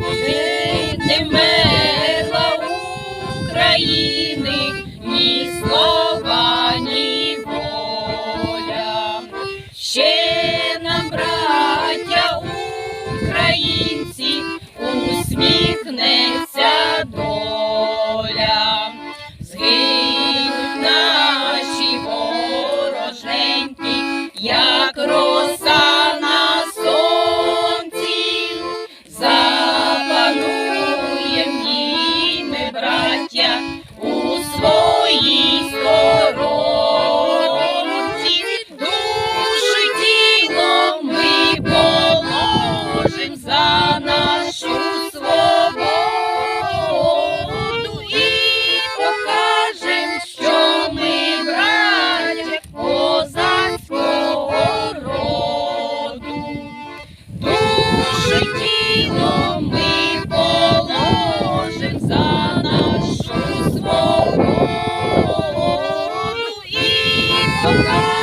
Ти не мерла України, Soltar!